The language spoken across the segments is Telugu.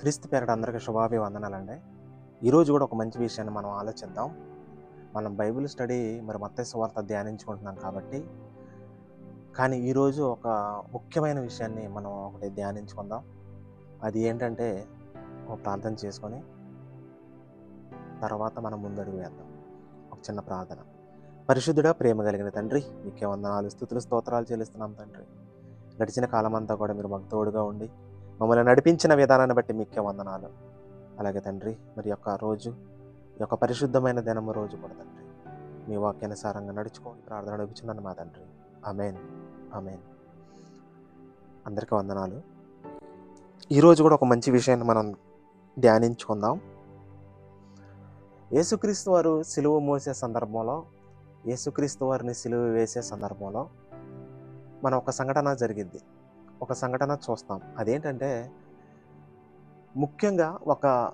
క్రీస్తు పేరట అందరికీ శుభాభివందనాలండి. ఈరోజు కూడా ఒక మంచి విషయాన్ని మనం ఆలోచిద్దాం. మనం బైబిల్ స్టడీ మరి మత్స్య వార్త ధ్యానించుకుంటున్నాం కాబట్టి కానీ ఈరోజు ఒక ముఖ్యమైన విషయాన్ని మనం ఒకటి ధ్యానించుకుందాం. అది ఏంటంటే ఒక ప్రార్థన చేసుకొని తర్వాత మనం ముందడుగు వేద్దాం. ఒక చిన్న ప్రార్థన. పరిశుద్ధుడా ప్రేమ కలిగిన తండ్రి మీకే వందనాలు స్థుతులు స్తోత్రాలు చెల్లిస్తున్నాం తండ్రి. గడిచిన కాలమంతా కూడా మీరు మాకు తోడుగా ఉండి మమ్మల్ని నడిపించిన విధానాన్ని బట్టి మీకే వందనాలు. అలాగే తండ్రి మరి యొక్క రోజు ఈ యొక్క పరిశుద్ధమైన దినము రోజు కూడా తండ్రి మీ వాక్యానుసారంగా నడుచుకొని ప్రార్థన అడుగుచున్నాను మా తండ్రి. అమేన్ అమేన్ అందరికీ వందనాలు. ఈరోజు కూడా ఒక మంచి విషయాన్ని మనం ధ్యానించుకుందాం. యేసుక్రీస్తు వారు సిలువ మోసే సందర్భంలో యేసుక్రీస్తు వారిని సిలువ వేసే సందర్భంలో మన ఒక సంఘటన జరిగింది. ఒక సంఘటన చూస్తాం. అదేంటంటే ముఖ్యంగా ఒక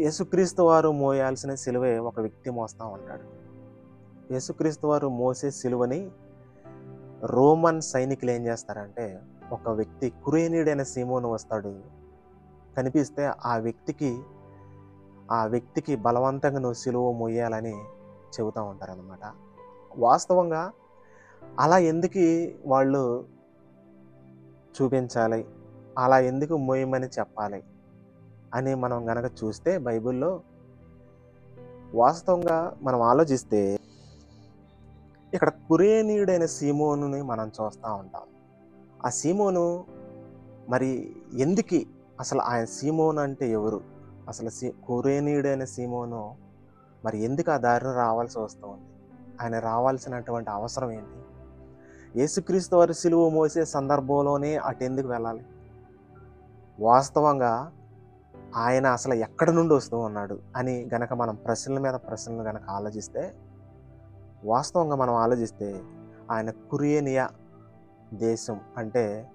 యేసుక్రీస్తు వారు మోయాల్సిన సిలువే ఒక వ్యక్తి మోస్తాం ఉంటాడు. యేసుక్రీస్తు వారు మోసే సిలువని రోమన్ సైనికులు ఏం చేస్తారంటే ఒక వ్యక్తి కురేనీడైన సీమోను వస్తాడు. కనిపిస్తే ఆ వ్యక్తికి ఆ వ్యక్తికి బలవంతంగా నువ్వు సిలువ మోయాలని చెబుతూ ఉంటారనమాట వాస్తవంగా అలా ఎందుకు వాళ్ళు చూపించాలి. అలా ఎందుకు మోయమని చెప్పాలి అని మనం గనక చూస్తే బైబిల్లో వాస్తవంగా మనం ఆలోచిస్తే ఇక్కడ కురేనీయుడైన సీమోనుని మనం చూస్తూ ఉంటాం. ఆ సీమోను మరి ఎందుకు అసలు ఆయన సీమోను అంటే ఎవరు? అసలు సీ కురేనీయుడైన సీమోను మరి ఎందుకు ఆ దారిని రావాల్సి వస్తుంది ఆయన రావాల్సినటువంటి అవసరం ఏంటి? యేసుక్రీస్తు వారి సిలువ మోసే సందర్భంలోనే అటు ఎందుకు వెళ్ళాలి? వాస్తవంగా ఆయన అసలు ఎక్కడి నుండి వస్తూ ఉన్నాడు అని గనక మనం ప్రశ్నల మీద ప్రశ్నలు గనక ఆలోచిస్తే వాస్తవంగా మనం ఆలోచిస్తే ఆయన కురేనియా దేశం అంటే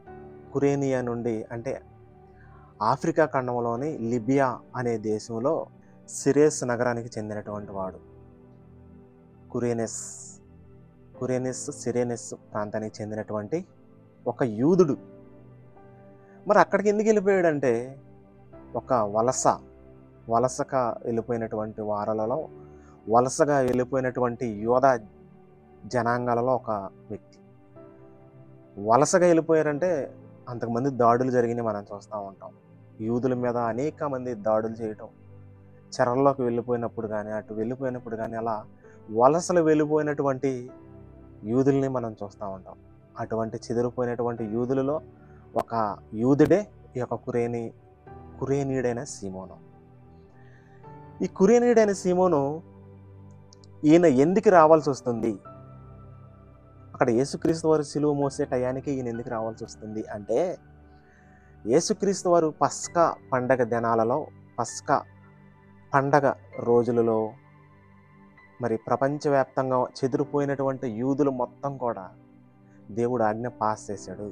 కురేనియా నుండి అంటే ఆఫ్రికా ఖండంలోని లిబియా అనే దేశంలో సిరేస్ నగరానికి చెందినటువంటి వాడు. కురేనెస్ కురేనెస్ సిరేనెస్ ప్రాంతానికి చెందినటువంటి ఒక యూదుడు. మరి అక్కడికి ఎందుకు వెళ్ళిపోయాడంటే ఒక వలస వలసగా వెళ్ళిపోయినటువంటి వారలలో వలసగా వెళ్ళిపోయినటువంటి యోధ జనాంగాలలో ఒక వ్యక్తి. వలసగా వెళ్ళిపోయారంటే అంతకుమంది దాడులు జరిగినాయి మనం చూస్తూ ఉంటాం. యూదుల మీద అనేక మంది దాడులు చేయటం చెరల్లోకి వెళ్ళిపోయినప్పుడు కానీ అటు వెళ్ళిపోయినప్పుడు కానీ అలా వలసలు వెళ్ళిపోయినటువంటి యూదుల్ని మనం చూస్తూ ఉంటాం. అటువంటి చెదిరిపోయినటువంటి యూదులలో ఒక యూదుడే ఈ యొక్క కురేని కురేనీయుడైన సీమోను. ఈ కురేనీయుడైన సీమోను ఈయన ఎందుకు రావాల్సి వస్తుంది? అక్కడ యేసుక్రీస్తు వారు సిలువ మోసే టయానికి ఈయన ఎందుకు రావాల్సి వస్తుంది అంటే యేసుక్రీస్తు వారు పస్కా పండగ దినాలలో పస్కా పండగ రోజులలో మరి ప్రపంచవ్యాప్తంగా చెదిరిపోయినటువంటి యూదులు మొత్తం కూడా దేవుడు ఆజ్ఞ పాస్ చేశాడు.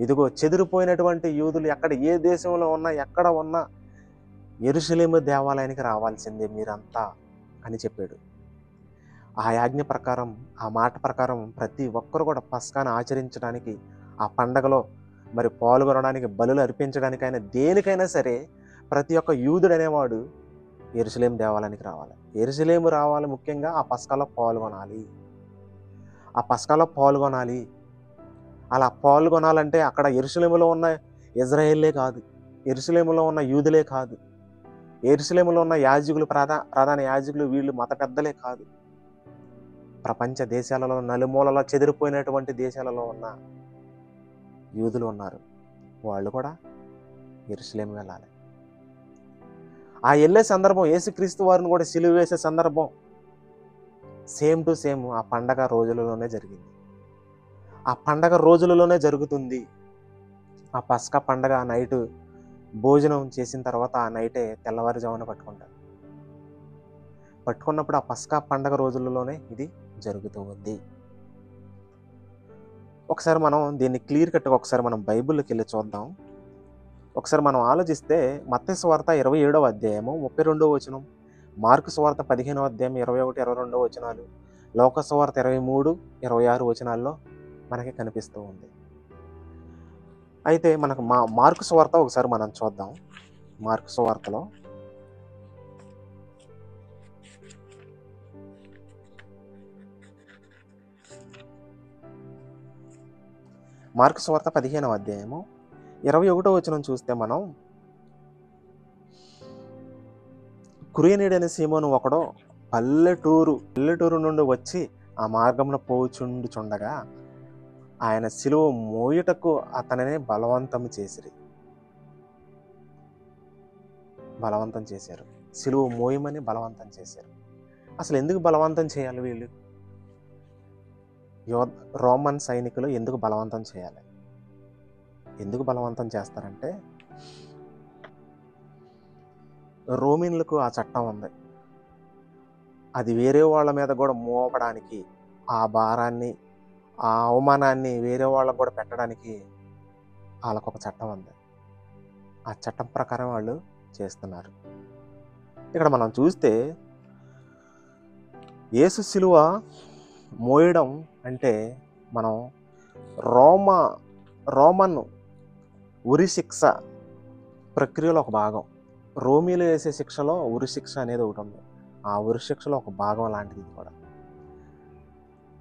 ఇదిగో చెదిరిపోయినటువంటి యూదులు ఎక్కడ ఏ దేశంలో ఉన్నా ఎక్కడ ఉన్నా ఎరుసలేము దేవాలయానికి రావాల్సిందే మీరంతా అని చెప్పాడు. ఆ ఆజ్ఞ ప్రకారం ఆ మాట ప్రకారం ప్రతి ఒక్కరు కూడా పస్కాను ఆచరించడానికి ఆ పండగలో మరి పాల్గొనడానికి బలులు అర్పించడానికి దేనికైనా సరే ప్రతి ఒక్క యూదుడు అనేవాడు ఎరుసలేం దేవాలయానికి రావాలి. ఎరుసలేము రావాలి ముఖ్యంగా ఆ పసకాలో పాల్గొనాలి. ఆ పసకాలో పాల్గొనాలి. అలా పాల్గొనాలంటే అక్కడ ఎరుసలేములో ఉన్న ఇజ్రాయేల్లే కాదు ఎరుసలేములో ఉన్న యూదులే కాదు ఎరుసలేములో ఉన్న యాజకులు ప్రధా ప్రధాన యాజకులు వీళ్ళు మత పెద్దలే కాదు. ప్రపంచ దేశాలలో నలుమూలలో చెదిరిపోయినటువంటి దేశాలలో ఉన్న యూదులు ఉన్నారు. వాళ్ళు కూడా ఎరుసలేం వెళ్ళాలి. ఆ వెళ్ళే సందర్భం యేసుక్రీస్తు వారిని కూడా సిలువ వేసే సందర్భం. సేమ్ టు సేమ్ ఆ పండగ రోజులలోనే జరిగింది. ఆ పండగ రోజులలోనే జరుగుతుంది. ఆ పస్కా పండగ నైట్ భోజనం చేసిన తర్వాత ఆ నైటే తెల్లవారుజామున పట్టుకుంటారు. పట్టుకున్నప్పుడు ఆ పస్కా పండగ రోజులలోనే ఇది జరుగుతూ ఉంది. ఒకసారి మనం దీన్ని క్లియర్ కట్గా ఒకసారి మనం బైబిల్లోకి వెళ్ళి చూద్దాం. ఒకసారి మనం ఆలోచిస్తే మత్స్య స్వార్థ ఇరవై ఏడవ అధ్యాయము ముప్పై రెండవ వచనం మార్కు స్వార్థ పదిహేనవ అధ్యాయం ఇరవై ఒకటి ఇరవై రెండవ వచనాలు లోక స్వార్థ ఇరవై మూడు ఇరవై ఆరు వచనాల్లో మనకి కనిపిస్తూ ఉంది. అయితే మనకు మా మార్కు స్వార్త ఒకసారి మనం చూద్దాం. మార్కు స్వార్థలో మార్కు స్వార్థ పదిహేనవ అధ్యాయము ఇరవై ఒకటో వచనం చూస్తే మనం కురియనీడని సీమోను ఒకడు పల్లెటూరు పల్లెటూరు నుండి వచ్చి ఆ మార్గంలో పోచుండుచుండగా ఆయన సిలువ మోయుటకు అతనిని బలవంతం చేసిరి. బలవంతం చేశారు. సిలువ మోయమని బలవంతం చేశారు. అసలు ఎందుకు బలవంతం చేయాలి వీళ్ళు? యో రోమన్ సైనికులు ఎందుకు బలవంతం చేయాలి? ఎందుకు బలవంతం చేస్తారంటే రోమిన్లకు ఆ చట్టం ఉంది. అది వేరే వాళ్ళ మీద కూడా మోపడానికి ఆ భారాన్ని ఆ అవమానాన్ని వేరే వాళ్ళకు కూడా పెట్టడానికి వాళ్ళకు ఒక చట్టం ఉంది. ఆ చట్టం ప్రకారం వాళ్ళు చేస్తున్నారు. ఇక్కడ మనం చూస్తే యేసు శిలువ మోయడం అంటే మనం రోమ రోమన్ ఉరి శిక్ష ప్రక్రియలో ఒక భాగం. రోమీలు వేసే శిక్షలో ఉరి శిక్ష అనేది ఒకటి ఉంది. ఆ ఉరిశిక్షలో ఒక భాగం లాంటిది ఇది కూడా.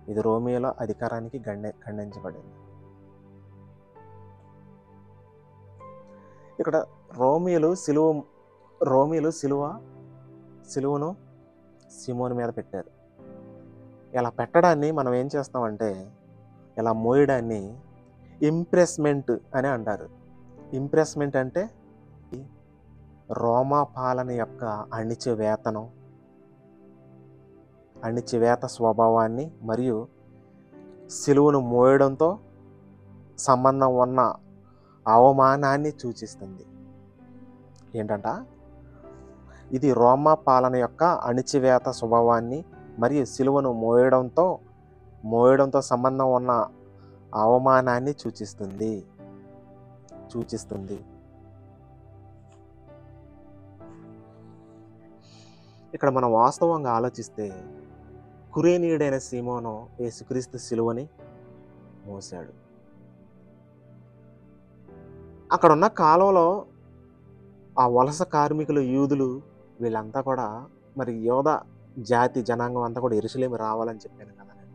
ఇది రోమీల అధికారానికి గండె ఖండించబడింది. ఇక్కడ రోమియోలు సిలువ రోమియోలు సిలువ సిలువను సిమోని మీద పెట్టారు. ఇలా పెట్టడాన్ని మనం ఏం చేస్తామంటే ఇలా మోయడాన్ని ఇంప్రెస్మెంట్ అని అంటారు. ఇంప్రెస్మెంట్ అంటే రోమా పాలన యొక్క అణిచివేతనం అణిచివేత స్వభావాన్ని మరియు సిలువను మోయడంతో సంబంధం ఉన్న అవమానాన్ని సూచిస్తుంది. ఏంటంట? ఇది రోమా పాలన యొక్క అణిచివేత స్వభావాన్ని మరియు సిలువను మోయడంతో మోయడంతో సంబంధం ఉన్న అవమానాన్ని సూచిస్తుంది. సూచిస్తుంది. ఇక్కడ మనం వాస్తవంగా ఆలోచిస్తే కురేనీయుడైన సీమోను యేసుక్రీస్తు సిలువని మోసాడు అక్కడ ఉన్న కాలంలో ఆ వలస కార్మికులు యూదులు వీళ్ళంతా కూడా మరి యోధ జాతి జనాంగం అంతా కూడా ఎరుసలేమి రావాలని చెప్పాను కదా నేను.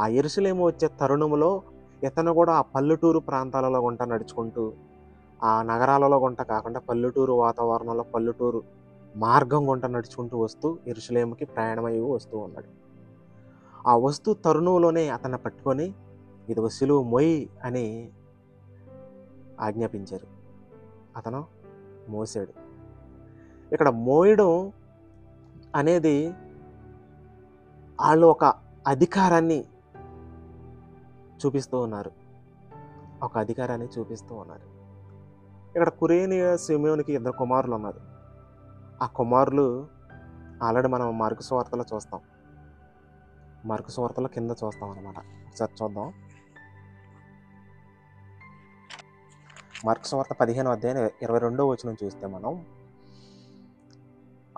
ఆ ఎరుసలేము వచ్చే తరుణంలో ఇతను కూడా ఆ పల్లెటూరు ప్రాంతాలలో గుంట నడుచుకుంటూ ఆ నగరాలలో గుంట కాకుండా పల్లెటూరు వాతావరణంలో పల్లెటూరు మార్గం గుంట నడుచుకుంటూ వస్తూ ఇరుషులేముకి ప్రయాణమై వస్తూ ఉన్నాడు. ఆ వస్తు తరుణంలోనే అతన్ని పట్టుకొని ఇది సిలువు మొయ్ అని ఆజ్ఞాపించారు. అతను మోసాడు. ఇక్కడ మోయడం అనేది వాళ్ళు ఒక అధికారాన్ని చూపిస్తూ ఉన్నారు. ఒక అధికారాన్ని చూపిస్తూ ఉన్నారు. ఇక్కడ కురేని సిమియోనికి ఇద్దరు కుమారులు ఉన్నారు ఆ కుమారులు ఆల్రెడీ మనం మార్కు సువార్తలో చూస్తాం. మార్కు సువార్తలో కింద చూస్తాం అనమాట ఒకసారి చూద్దాం. మార్కు సువార్త పదిహేను అధ్యాయం ఇరవై రెండో వచనం చూస్తే మనం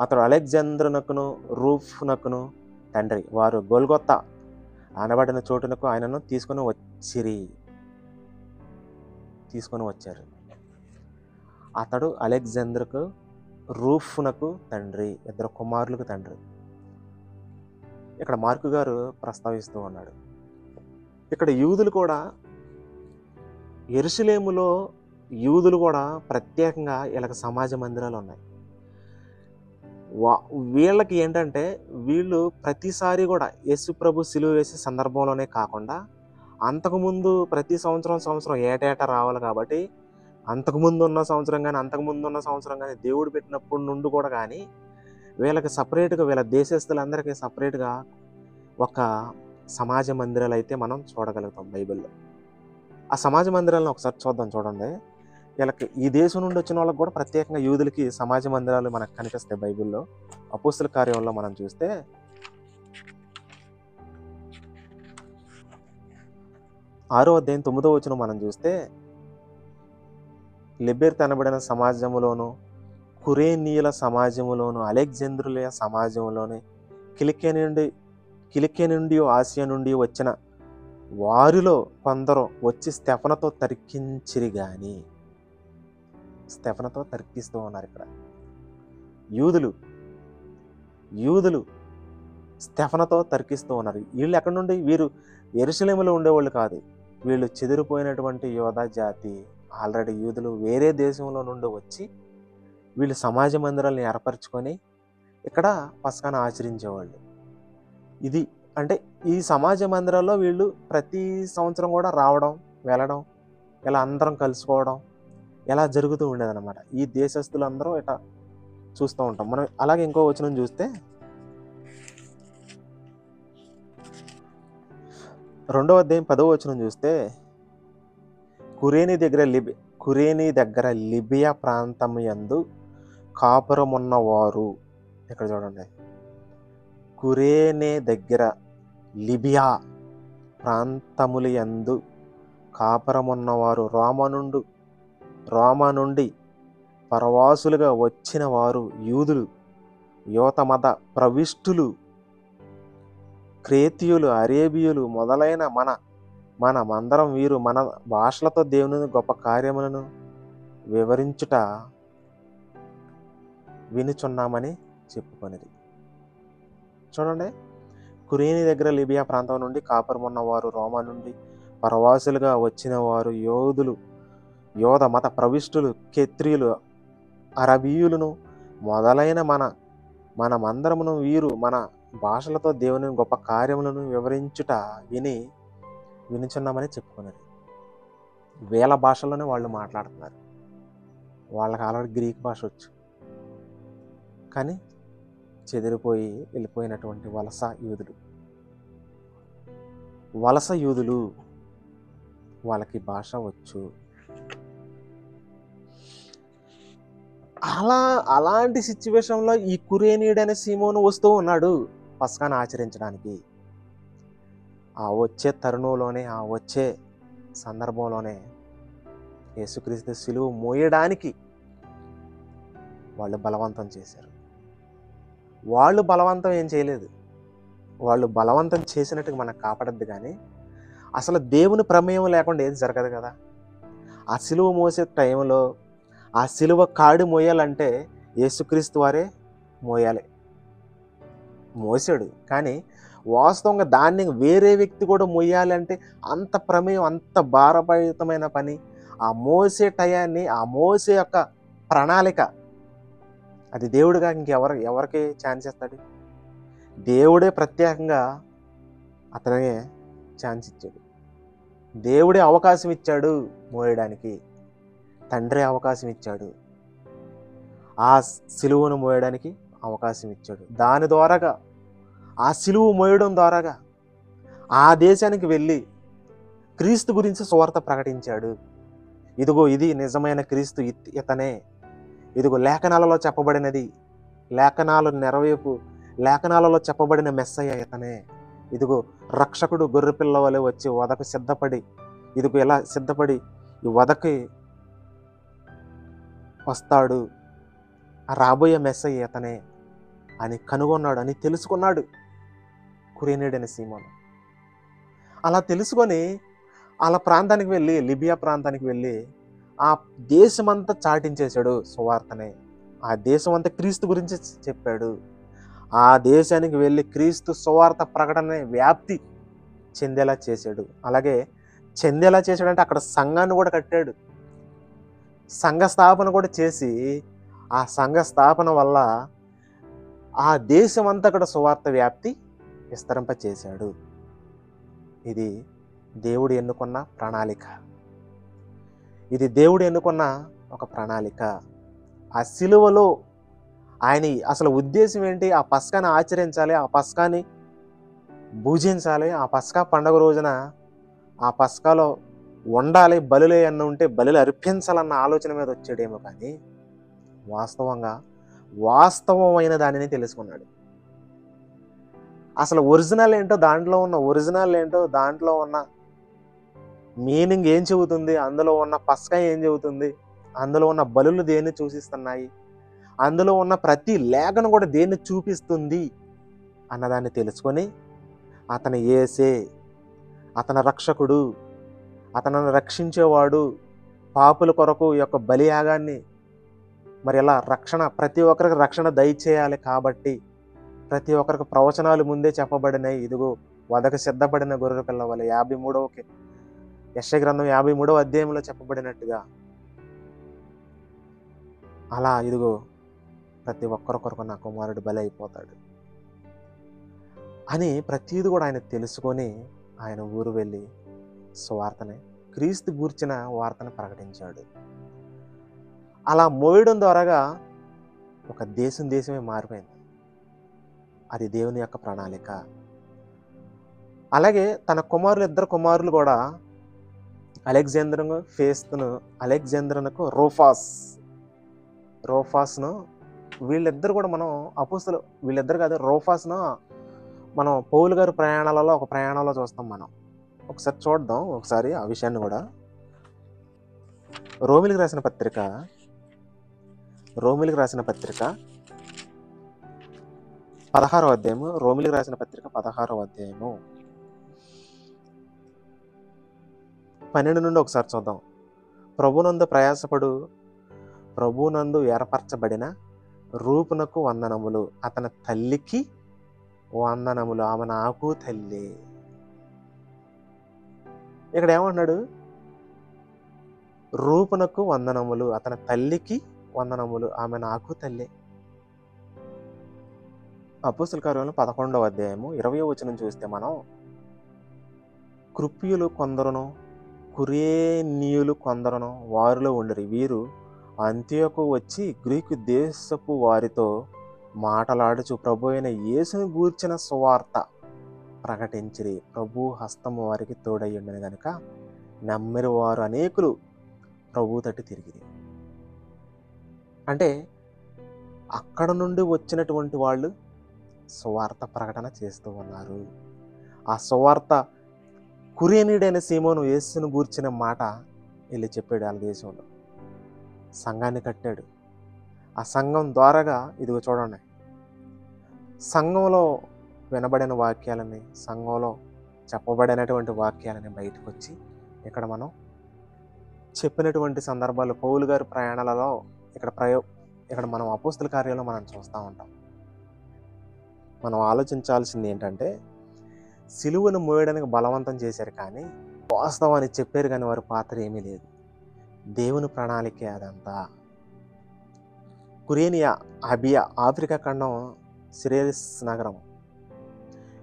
అతడు అలెగ్జాంద్రనకును రూఫ్నకును తండ్రి వారు గోల్గొత్త ఆనబడిన చోటునకు ఆయనను తీసుకొని వచ్చిరి. తీసుకొని వచ్చారు. అతడు అలెగ్జాండర్కు రూఫ్నకు తండ్రి ఇద్దరు కుమారులకు తండ్రి. ఇక్కడ మార్కు గారు ప్రస్తావిస్తూ ఉన్నాడు. ఇక్కడ యూదులు కూడా ఎరుసలేములో యూదులు కూడా ప్రత్యేకంగా వీళ్ళకి సమాజ మందిరాలు ఉన్నాయి. వా వీళ్ళకి ఏంటంటే వీళ్ళు ప్రతిసారి కూడా యేసు ప్రభు సిలువ వేసే సందర్భంలోనే కాకుండా అంతకుముందు ప్రతి సంవత్సరం సంవత్సరం ఏటేటా రావాలి కాబట్టి అంతకుముందు ఉన్న సంవత్సరం కానీ అంతకుముందు ఉన్న సంవత్సరం కానీ దేవుడు పెట్టినప్పుడు నుండి కూడా కానీ వీళ్ళకి సపరేట్గా వీళ్ళ దేశస్తులందరికీ సపరేట్గా ఒక సమాజ మందిరాలు అయితే మనం చూడగలుగుతాం బైబిల్లో. ఆ సమాజ మందిరాలను ఒకసారి చూద్దాం చూడండి. వీళ్ళకి ఈ దేశం నుండి వచ్చిన వాళ్ళకి కూడా ప్రత్యేకంగా యూదులకి సమాజ మందిరాలు మనకు కనిపిస్తాయి బైబిల్లో. అపోస్తుల కార్యంలో మనం చూస్తే ఆరో అధ్యాయం తొమ్మిదో వచ్చిన మనం చూస్తే లిబెర్ తనబడిన సమాజంలోను కురేనీయుల సమాజంలోను అలెగ్జాంద్రుల సమాజంలోని కిలికే నుండి కిలికే నుండి ఆసియా నుండి వచ్చిన వారిలో కొందరు వచ్చి స్తెఫనతో తరికించిరి కానీ స్టెఫనతో తర్కిస్తూ ఉన్నారు ఇక్కడ. యూదులు యూదులు స్టెఫనతో తర్కిస్తూ ఉన్నారు. వీళ్ళు ఎక్కడి నుండి? వీరు ఎరుసలేములో ఉండేవాళ్ళు కాదు. వీళ్ళు చెదిరిపోయినటువంటి యోధా జాతి. ఆల్రెడీ యూదులు వేరే దేశంలో నుండి వచ్చి వీళ్ళు సమాజ మందిరాలను ఏర్పరచుకొని ఇక్కడ పసకాను ఆచరించేవాళ్ళు. ఇది అంటే ఈ సమాజ మందిరాల్లో వీళ్ళు ప్రతి సంవత్సరం కూడా రావడం వెళ్ళడం ఇలా అందరం కలుసుకోవడం ఇలా జరుగుతూ ఉండేదన్నమాట. ఈ దేశస్తులందరూ ఇట్లా చూస్తూ ఉంటాం. మనం అలాగే ఇంకో వచనం చూస్తే రెండవ అధ్యాయం పదవ వచనం చూస్తే కురేని దగ్గర లిబి కురేని దగ్గర లిబియా ప్రాంతం యందు కాపురమున్నవారు ఇక్కడ చూడండి కురేనే దగ్గర లిబియా ప్రాంతముల యందు కాపురమున్నవారు రోమ నుండి రోమా నుండి పరవాసులుగా వచ్చిన వారు యూదులు యువత ప్రవిష్టులు క్రేతియులు అరేబియులు మొదలైన మన మన మందరం వీరు మన భాషలతో దేవుని గొప్ప కార్యములను వివరించుట వినుచున్నామని చెప్పుకొనిది చూడండి కురేని దగ్గర లిబియా ప్రాంతం నుండి కాపురమున్నవారు రోమా నుండి పరవాసులుగా వచ్చిన వారు యోధులు యోధ మత ప్రవిష్టులు క్షత్రియులు అరబీయులను మొదలైన మన మనమందరమును వీరు మన భాషలతో దేవుని గొప్ప కార్యములను వివరించుట విని వినుచున్నామని చెప్పుకున్నది వేల భాషల్లోనే వాళ్ళు మాట్లాడుతున్నారు. వాళ్ళకి ఆల్రెడీ గ్రీక్ భాష వచ్చు. కానీ చెదిరిపోయి వెళ్ళిపోయినటువంటి వలస యూదులు. వలస యూదులు వాళ్ళకి భాష వచ్చు. అలా అలాంటి సిచ్యువేషన్లో ఈ కురేనీడనే సీమోను వస్తూ ఉన్నాడు పసకాను ఆచరించడానికి. ఆ వచ్చే తరుణంలోనే ఆ వచ్చే సందర్భంలోనే యేసుక్రీస్తు సిలువ మోయడానికి వాళ్ళు బలవంతం చేశారు. వాళ్ళు బలవంతం ఏం చేయలేదు. వాళ్ళు బలవంతం చేసినట్టుగా మనకు కాపాడద్దు కానీ అసలు దేవుని ప్రమేయం లేకుండా ఏది జరగదు కదా. ఆ సిలువ మోసే టైంలో ఆ సిలువ కాడి మోయాలంటే యేసుక్రీస్తు వారే మోయాలి. మోసాడు. కానీ వాస్తవంగా దాన్ని వేరే వ్యక్తి కూడా మోయాలంటే అంటే అంత ప్రమేయం అంత భారభరితమైన పని. ఆ మోసే టయాన్ని ఆ మోసే యొక్క ప్రణాళిక. అది దేవుడుగా ఇంకెవరు ఎవరికి ఛాన్స్ ఇస్తాడు? దేవుడే ప్రత్యేకంగా అతనే ఛాన్స్ ఇచ్చాడు. దేవుడే అవకాశం ఇచ్చాడు మోయడానికి. తండ్రి అవకాశం ఇచ్చాడు. ఆ సిలువను మోయడానికి అవకాశం ఇచ్చాడు. దాని ద్వారాగా ఆ సిలువు మోయడం ద్వారాగా ఆ దేశానికి వెళ్ళి క్రీస్తు గురించి సువార్త ప్రకటించాడు. ఇదిగో ఇది నిజమైన క్రీస్తు ఇతనే. ఇదిగో లేఖనాలలో చెప్పబడినది లేఖనాలు నెరవేర్పు లేఖనాలలో చెప్పబడిన మెస్సయ్య ఇతనే. ఇదిగో రక్షకుడు గొర్రెపిల్ల వలె వచ్చి వదకు సిద్ధపడి ఇదిగో ఇలా సిద్ధపడి ఈ వదకి వస్తాడు. రాబోయే మెస్సయ్య అతనే అని కనుగొన్నాడు అని తెలుసుకున్నాడు కురేనేడైన సీమోను. అలా తెలుసుకొని అలా ప్రాంతానికి వెళ్ళి లిబియా ప్రాంతానికి వెళ్ళి ఆ దేశమంతా చాటించేశాడు సువార్తనే. ఆ దేశం అంతా క్రీస్తు గురించి చెప్పాడు. ఆ దేశానికి వెళ్ళి క్రీస్తు సువార్త ప్రకటన వ్యాప్తి చెందేలా చేశాడు. అలాగే చెందేలా చేశాడంటే అక్కడ సంఘాన్ని కూడా కట్టాడు. సంఘ స్థాపన కూడా చేసి ఆ సంఘ స్థాపన వల్ల ఆ దేశం అంతా కూడా సువార్త వ్యాప్తి విస్తరింపచేశాడు. ఇది దేవుడు ఎన్నుకున్న ప్రణాళిక. ఇది దేవుడు ఎన్నుకున్న ఒక ప్రణాళిక. ఆ సిలువలో ఆయన అసలు ఉద్దేశం ఏంటి? ఆ పస్కాని ఆచరించాలి ఆ పస్కాని భుజించాలి ఆ పస్కా పండగ రోజున ఆ పస్కాలో ఉండాలి బలులే అన్న ఉంటే బలులు అర్పించాలన్న ఆలోచన మీద వచ్చాడేమో కానీ వాస్తవంగా వాస్తవమైన దానిని తెలుసుకున్నాడు. అసలు ఒరిజినల్ ఏంటో దాంట్లో ఉన్న ఒరిజినల్ ఏంటో దాంట్లో ఉన్న మీనింగ్ ఏం చెబుతుంది అందులో ఉన్న పసక ఏం చెబుతుంది అందులో ఉన్న బలులు దేన్ని సూచిస్తున్నాయి అందులో ఉన్న ప్రతి లేఖను కూడా దేన్ని చూపిస్తుంది అన్నదాన్ని తెలుసుకొని అతను ఏసే అతని రక్షకుడు అతనను రక్షించేవాడు పాపుల కొరకు ఈ యొక్క బలియాగాన్ని. మరి ఇలా రక్షణ ప్రతి ఒక్కరికి రక్షణ దయచేయాలి కాబట్టి ప్రతి ఒక్కరికి ప్రవచనాలు ముందే చెప్పబడినాయి ఇదిగో వదకు సిద్ధపడిన గొర్రె పిల్ల వల్ల యాభై మూడవ యశ గ్రంథం యాభై మూడవ అధ్యాయంలో చెప్పబడినట్టుగా. అలా ఇదిగో ప్రతి ఒక్కరి కొరకు నా కుమారుడు బలి అయిపోతాడు అని ప్రతిది కూడా ఆయన తెలుసుకొని ఆయన ఊరు వెళ్ళి సువార్తని క్రీస్తు గూర్చిన వార్తను ప్రకటించాడు. అలా మోయడం ద్వారాగా ఒక దేశం దేశమే మారిపోయింది. అది దేవుని యొక్క ప్రణాళిక. అలాగే తన కుమారులు ఇద్దరు కుమారులు కూడా అలెగ్జాంద్రను ఫేస్తును అలెగ్జాంద్రనకు రోఫాస్ రోఫాస్ను వీళ్ళిద్దరు కూడా మనం అపుస్తులు వీళ్ళిద్దరు కాదు రోఫాస్ను మనం పౌలు గారు ప్రయాణాలలో ఒక ప్రయాణంలో చూస్తాం మనం. ఒకసారి చూద్దాం ఒకసారి ఆ విషయాన్ని కూడా. రోమిలికి రాసిన పత్రిక రోమిలికి రాసిన పత్రిక పదహారో అధ్యాయము రోమిలికి రాసిన పత్రిక పదహారో అధ్యాయము. పన్నెండు నుండి ఒకసారి చూద్దాం. ప్రభునందు ప్రయాసపడు ప్రభునందు ఏర్పరచబడిన రూపునకు వందనములు. అతని తల్లికి వందనములు. ఆమె నాకు తల్లి. ఇక్కడ ఏమన్నాడు రూపునకు వందనములు అతని తల్లికి వందనములు ఆమె నాకు తల్లి. అపోసుల కార్యంలో పదకొండవ అధ్యాయము ఇరవై వచనం చూస్తే మనం కృప్యులు కొందరును కురేనీయులు కొందరును వారిలో ఉండరు. వీరు అంత్యకు వచ్చి గ్రీకు దేశపు వారితో మాటలాడుచు ప్రభు అయిన యేసుని గూర్చిన సువార్త. ప్రకటించిరి. ప్రభు హస్తము వారికి తోడయ్యుండని గనుక నమ్మిరి వారు అనేకులు ప్రభు తట్టు తిరిగిరి. అంటే అక్కడ నుండి వచ్చినటువంటి వాళ్ళు సువార్త ప్రకటన చేస్తూ ఉన్నారు. ఆ సువార్త కురేనీడైన సీమోను యేసును గూర్చిన మాట వెళ్ళి చెప్పాడు వాళ్ళ దేశంలో. సంఘాన్ని కట్టాడు. ఆ సంఘం ద్వారాగా ఇదిగో చూడండి. సంఘంలో వినబడిన వాక్యాలని సంఘంలో చెప్పబడినటువంటి వాక్యాలని బయటకు వచ్చి ఇక్కడ మనం చెప్పినటువంటి సందర్భాలు పౌలు గారి ప్రయాణాలలో ఇక్కడ ప్రయో ఇక్కడ మనం అపోస్తుల కార్యాలను మనం చూస్తూ ఉంటాం. మనం ఆలోచించాల్సింది ఏంటంటే సిలువను మోయడానికి బలవంతం చేశారు కానీ వాస్తవాన్ని చెప్పారు కానీ వారి పాత్ర ఏమీ లేదు. దేవుని ప్రణాళిక అదంతా. కురేనియా అబియా ఆఫ్రికా ఖండం సిరేలిస్ నగరం.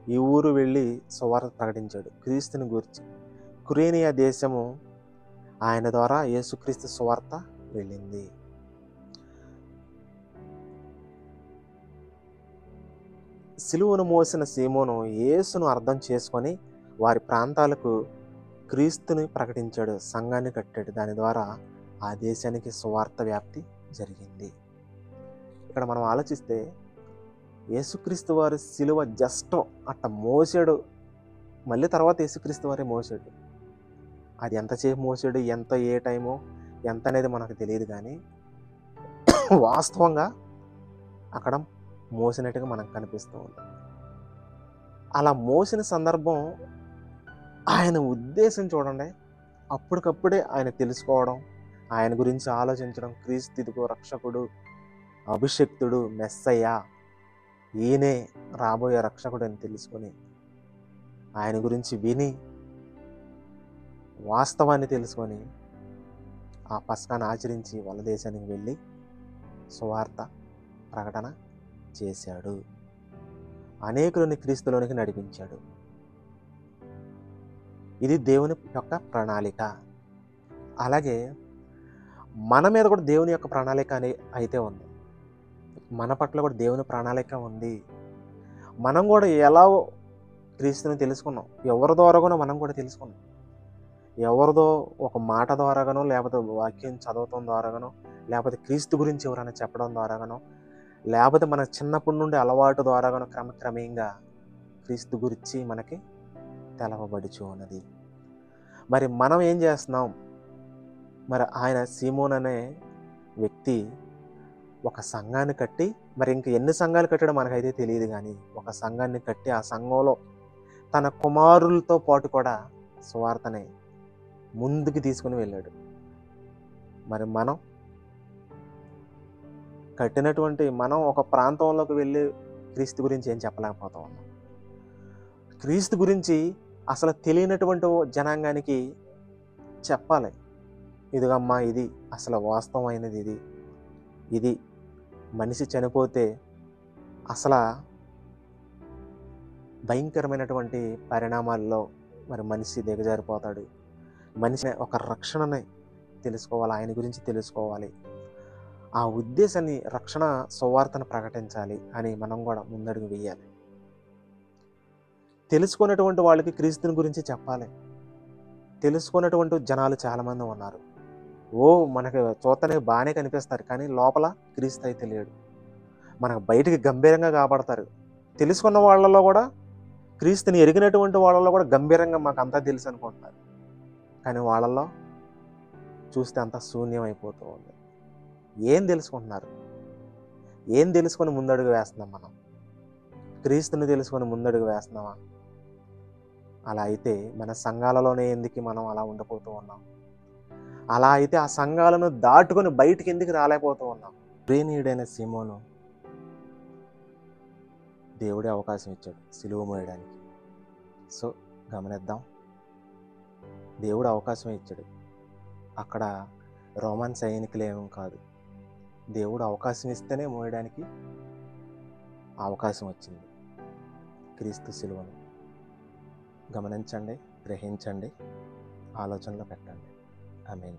ఈ ఊరు వెళ్ళి సువార్త ప్రకటించాడు. క్రీస్తుని గురించి కురేనియా దేశము ఆయన ద్వారా యేసుక్రీస్తు సువార్త వెళ్ళింది. సిలువను మోసిన సీమోను యేసును అర్థం చేసుకొని వారి ప్రాంతాలకు క్రీస్తుని ప్రకటించాడు. సంఘాన్ని కట్టాడు. దాని ద్వారా ఆ దేశానికి సువార్త వ్యాప్తి జరిగింది. ఇక్కడ మనం ఆలోచిస్తే యేసుక్రీస్తు వారి సిలువ జస్ట్ అట్ట మోసాడు. మళ్ళీ తర్వాత యేసుక్రీస్తు వారే మోసాడు. అది ఎంతసేపు మోసాడు ఎంత ఏ టైమో ఎంత అనేది మనకు తెలియదు కానీ వాస్తవంగా అక్కడ మోసినట్టుగా మనకు కనిపిస్తూ ఉంది. అలా మోసిన సందర్భం ఆయన ఉద్దేశం చూడండి. అప్పటికప్పుడే ఆయన తెలుసుకోవడం ఆయన గురించి ఆలోచించడం క్రీస్తు రక్షకుడు అభిషక్తుడు మెస్సయ్య ఈయనే రాబోయే రక్షకుడు అని తెలుసుకొని ఆయన గురించి విని వాస్తవాన్ని తెలుసుకొని ఆ పస్కాన్ని ఆచరించి వాళ్ళ దేశానికి వెళ్ళి సువార్త ప్రకటన చేశాడు. అనేకులని క్రీస్తులోనికి నడిపించాడు. ఇది దేవుని యొక్క ప్రణాళిక. అలాగే మన మీద కూడా దేవుని యొక్క ప్రణాళిక అని అయితే ఉంది. మన పట్ల కూడా దేవుని ప్రణాళిక ఉంది. మనం కూడా ఎలా క్రీస్తుని తెలుసుకున్నాం? ఎవరి ద్వారాగానో మనం కూడా తెలుసుకున్నాం. ఎవరిదో ఒక మాట ద్వారాగానో లేకపోతే వాక్యం చదవటం ద్వారాగానో లేకపోతే క్రీస్తు గురించి ఎవరైనా చెప్పడం ద్వారాగానో లేకపోతే మన చిన్నప్పటి నుండి అలవాటు ద్వారాగానో క్రమక్రమేయంగా క్రీస్తు గురించి మనకి తెలవబడుచు ఉన్నది. మరి మనం ఏం చేస్తున్నాం? మరి ఆయన సీమోన్ అనే వ్యక్తి ఒక సంఘాన్ని కట్టి మరి ఇంక ఎన్ని సంఘాలు కట్టడం మనకైతే తెలియదు కానీ ఒక సంఘాన్ని కట్టి ఆ సంఘంలో తన కుమారులతో పాటు కూడా సువార్తని ముందుకు తీసుకుని వెళ్ళాడు. మరి మనం కట్టినటువంటి మనం ఒక ప్రాంతంలోకి వెళ్ళి క్రీస్తు గురించి ఏం చెప్పలేకపోతా ఉన్నాం. క్రీస్తు గురించి అసలు తెలియనటువంటి జనాంగానికి చెప్పాలి. ఇదిగమ్మా ఇది అసలు వాస్తవమైనది ఇది. ఇది మనిషి చనిపోతే అసలు భయంకరమైనటువంటి పరిణామాల్లో మరి మనిషి దిగజారిపోతాడు. మనిషి ఒక రక్షణని తెలుసుకోవాలి ఆయన గురించి తెలుసుకోవాలి. ఆ ఉద్దేశాన్ని రక్షణ సువార్తను ప్రకటించాలి అని మనం కూడా ముందడుగు వేయాలి. తెలుసుకున్నటువంటి వాళ్ళకి క్రీస్తుని గురించి చెప్పాలి. తెలుసుకున్నటువంటి జనాలు చాలామంది ఉన్నారు. ఓ మనకి చూస్తనే బాగానే కనిపిస్తారు కానీ లోపల క్రీస్తు అయితే లేడు మనకు బయటికి గంభీరంగా కాపాడతారు తెలుసుకున్న వాళ్ళలో కూడా క్రీస్తుని ఎరిగినటువంటి వాళ్ళలో కూడా గంభీరంగా మాకు అంతా తెలుసు అనుకుంటున్నారు కానీ వాళ్ళల్లో చూస్తే అంతా శూన్యం అయిపోతూ ఉంది. ఏం తెలుసుకుంటున్నారు? ఏం తెలుసుకొని ముందడుగు వేస్తున్నాం మనం? క్రీస్తుని తెలుసుకొని ముందడుగు వేస్తున్నామా? అలా అయితే మన సంఘాలలోనే ఎందుకు మనం అలా ఉండిపోతూ ఉన్నాం? అలా అయితే ఆ సంఘాలను దాటుకొని బయటికి ఎందుకు రాలేకపోతూ ఉన్నాం? ప్రేనీయుడైన సీమోను దేవుడే అవకాశం ఇచ్చాడు సిలువ మోయడానికి. సో గమనిద్దాం. దేవుడు అవకాశం ఇచ్చాడు. అక్కడ రోమన్ సైనికులు కాదు. దేవుడు అవకాశం ఇస్తేనే మోయడానికి అవకాశం వచ్చింది. క్రీస్తు సిలువను గమనించండి గ్రహించండి ఆలోచనలో పెట్టండి. I mean